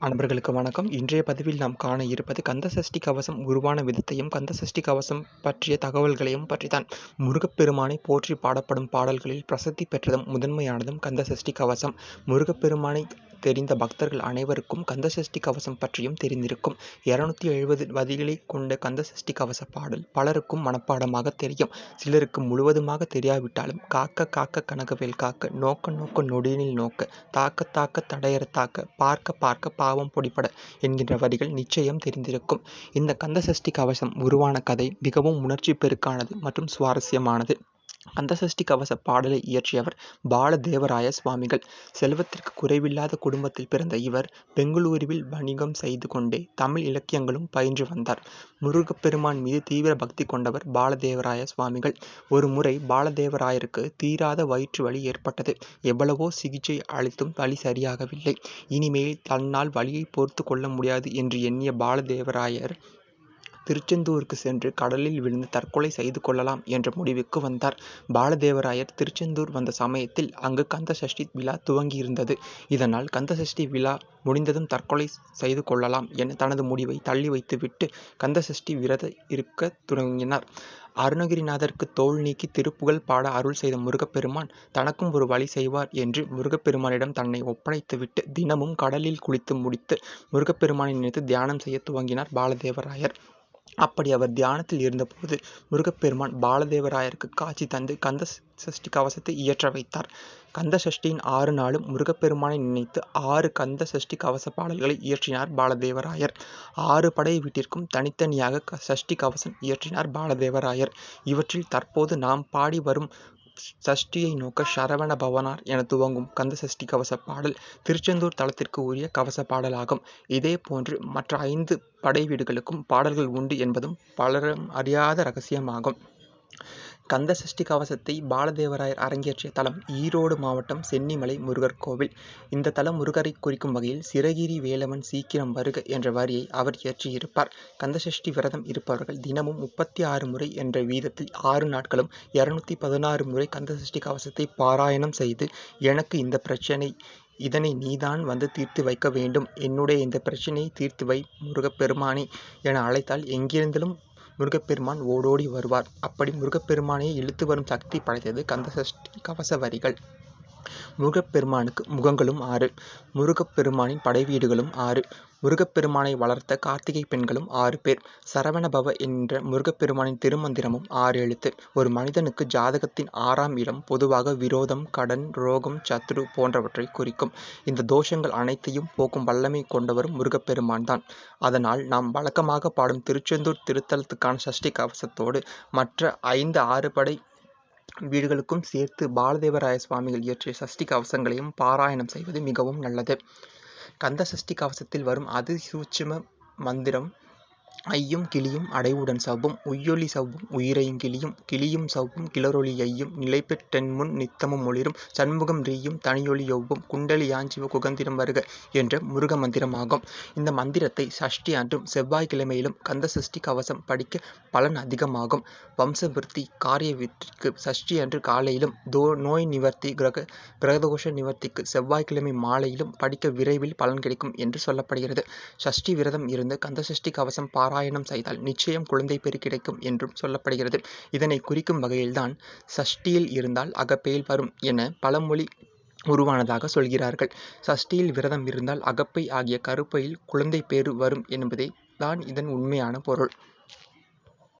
அன்பர்களுக்கு வணக்கம். இன்றைய பதிவில் நாம் காண இருப்பது கந்தசஷ்டி கவசம் உருவான விதத்தையும் கந்தசஷ்டி கவசம் பற்றிய தகவல்களையும் பற்றித்தான். முருகப்பெருமானை போற்றி பாடப்படும் பாடல்களில் பிரசித்தி பெற்றதும் முதன்மையானதும் கந்தசஷ்டி கவசம். முருகப்பெருமானை தெரிந்த பக்தர்கள் அனைவருக்கும் கந்தசஷ்டி கவசம் பற்றியும் தெரிந்திருக்கும். இருநூத்தி எழுபது வரிகளை கொண்ட கந்தசஷ்டி கவச பாடல் பலருக்கும் மனப்பாடமாக தெரியும். சிலருக்கு முழுவதுமாக தெரியாவிட்டாலும் காக்க காக்க கனகவேல் காக்க நோக்க நோக்க நொடியினில் நோக்க தாக்க தாக்க தடையற தாக்க பார்க்க பார்க்க பாவம் பொடிபட என்கின்ற வரிகள் நிச்சயம் தெரிந்திருக்கும். இந்த கந்தசஷ்டி கவசம் உருவான கதை மிகவும் உணர்ச்சி பெருக்கானது மற்றும் சுவாரஸ்யமானது. கந்தசஷ்டி கவச பாடலை இயற்றியவர் பாலதேவராய சுவாமிகள். செல்வத்திற்கு குறைவில்லாத குடும்பத்தில் பிறந்த இவர் பெங்களூருவில் வணிகம் செய்து கொண்டே தமிழ் இலக்கியங்களும் பயின்று வந்தார். முருகப்பெருமான் மீது தீவிர பக்தி கொண்டவர் பாலதேவராய சுவாமிகள். ஒரு முறை பாலதேவராயருக்கு தீராத வயிற்று வலி ஏற்பட்டது. எவ்வளவோ சிகிச்சை அளித்தும் வலி சரியாகவில்லை. இனிமேல் தன்னால் வலியை பொறுத்து கொள்ள முடியாது என்று எண்ணிய பாலதேவராயர் திருச்செந்தூருக்கு சென்று கடலில் விழுந்து தற்கொலை செய்து கொள்ளலாம் என்ற முடிவுக்கு வந்தார். பாலதேவராயர் திருச்செந்தூர் வந்த சமயத்தில் அங்கு கந்தசஷ்டி விழா துவங்கியிருந்தது. இதனால் கந்தசஷ்டி விழா முடிந்ததும் தற்கொலை செய்து கொள்ளலாம் என தனது முடிவை தள்ளி வைத்துவிட்டு கந்தசஷ்டி விரத இருக்க தொடங்கினார் அருணகிரிநாதருக்கு தோல் நீக்கி திருப்புகழ் பாட அருள் செய்த முருகப்பெருமான் தனக்கும் ஒரு வழி செய்வார் என்று முருகப்பெருமானிடம் தன்னை ஒப்படைத்துவிட்டு தினமும் கடலில் குளித்து முடித்து முருகப்பெருமானை நினைத்து தியானம் செய்ய துவங்கினார் பாலதேவராயர். அப்படி அவர் தியானத்தில் இருந்தபோது முருகப்பெருமான் பாலதேவராயருக்கு காட்சி தந்து கந்த சஷ்டி கவசத்தை இயற்ற வைத்தார். கந்த சஷ்டியின் ஆறு நாளும் முருகப்பெருமானை நினைத்து ஆறு கந்த சஷ்டி கவச பாடல்களை இயற்றினார் பாலதேவராயர். ஆறு படை வீட்டிற்கும் தனித்தனியாக சஷ்டி கவசம் இயற்றினார் பாலதேவராயர். இவற்றில் தற்போது நாம் பாடி வரும் சஷ்டியை நோக்க சரவண பவனார் என துவங்கும் கந்த சஷ்டி கவச பாடல் திருச்செந்தூர் தலத்திற்கு உரிய கவச பாடலாகும். இதே போன்று மற்ற ஐந்து படை வீடுகளுக்கும் பாடல்கள் உண்டு என்பதும் பலரும் அறியாத ரகசியமாகும். கந்த சஷ்டி கவசத்தை பாலதேவராயர் அரங்கேற்றிய தலம் ஈரோடு மாவட்டம் சென்னிமலை முருகர் கோவில். இந்த தலம் முருகரை குறிக்கும் வகையில் சிறகிரி வேலவன் சீக்கிரம் வருக என்ற வரியை அவர் இயற்றியிருப்பார் கந்தசஷ்டி விரதம் இருப்பவர்கள் தினமும் முப்பத்தி ஆறு முறை என்ற வீதத்தில் ஆறு நாட்களும் இருநூத்தி பதினாறு முறை கந்தசஷ்டி கவசத்தை பாராயணம் செய்து எனக்கு இந்த பிரச்சனை இதனை நீதான் வந்து தீர்த்து வைக்க வேண்டும். என்னுடைய இந்த பிரச்சனையை தீர்த்து வை முருகப்பெருமானே என அழைத்தால் எங்கிருந்தாலும் முருகப்பெருமான் ஓடோடி வருவார். அப்படி முருகப்பெருமானை இழுத்து வரும் சக்தி படைத்தது கந்தசஷ்டி கவச வரிகள். முருகப்பெருமானுக்கு முகங்களும் ஆறு. முருகப்பெருமானின் படைவீடுகளும் ஆறு. முருகப்பெருமானை வளர்த்த கார்த்திகை பெண்களும் ஆறு பேர். சரவணபவ என்ற முருகப்பெருமானின் திருமந்திரமும் ஆறு எழுத்து. ஒரு மனிதனுக்கு ஜாதகத்தின் ஆறாம் இடம் பொதுவாக விரோதம் கடன் ரோகம் சத்ரு போன்றவற்றை குறிக்கும். இந்த தோஷங்கள் அனைத்தையும் போக்கும் வல்லமை கொண்டவரும் முருகப்பெருமான் தான். அதனால் நாம் வழக்கமாக பாடும் திருச்செந்தூர் திருத்தலத்துக்கான சஷ்டி கவசத்தோடு மற்ற ஐந்து ஆறு படை வீடுகளுக்கும் சேர்த்து பாலதேவராய சுவாமிகள் இயற்றிய சஷ்டி கவசங்களையும் பாராயணம் செய்வது மிகவும் நல்லது. கந்த சஷ்டி கவசத்தில் வரும் அதிசூட்சும மந்திரம் ஐயும் கிளியும் அடைவுடன் சவ்வும் உய்யொலி சவ்வும் உயிரையும் கிளியும் கிளியும் சவ்வும் கிளரொலி ஐயும் நிலைபெற்றென்முன் நித்தமும் ஒளிரும் சண்முகம் ரீயும் தனியொலி யொவ்வும் குண்டலி யாஞ்சிவ குகந்திரம் வருக என்ற முருக மந்திரமாகும். இந்த மந்திரத்தை சஷ்டி அன்றும் செவ்வாய்க்கிழமையிலும் கந்த சஷ்டி கவசம் படிக்க பலன் அதிகமாகும். வம்சவிருத்தி காரிய வெற்றிக்கு சஷ்டி அன்று காலையிலும் தோ நோய் நிவர்த்தி கிரக கிரகதோஷ நிவர்த்திக்கு செவ்வாய்க்கிழமை மாலையிலும் படிக்க விரைவில் பலன் கிடைக்கும் என்று சொல்லப்படுகிறது. சஷ்டி விரதம் இருந்து கந்த சஷ்டி கவசம் பாராயணம் செய்தால் நிச்சயம் குழந்தை பெரு கிடைக்கும் என்றும் சொல்லப்படுகிறது. இதனை குறிக்கும் வகையில்தான் சஷ்டியில் இருந்தால் அகப்பெயில் வரும் என பழமொழி உருவானதாக சொல்கிறார்கள். சஷ்டியில் விரதம் இருந்தால் அகப்பை ஆகிய கருப்பையில் குழந்தை பேறு வரும் என்பதே தான் இதன் உண்மையான பொருள்.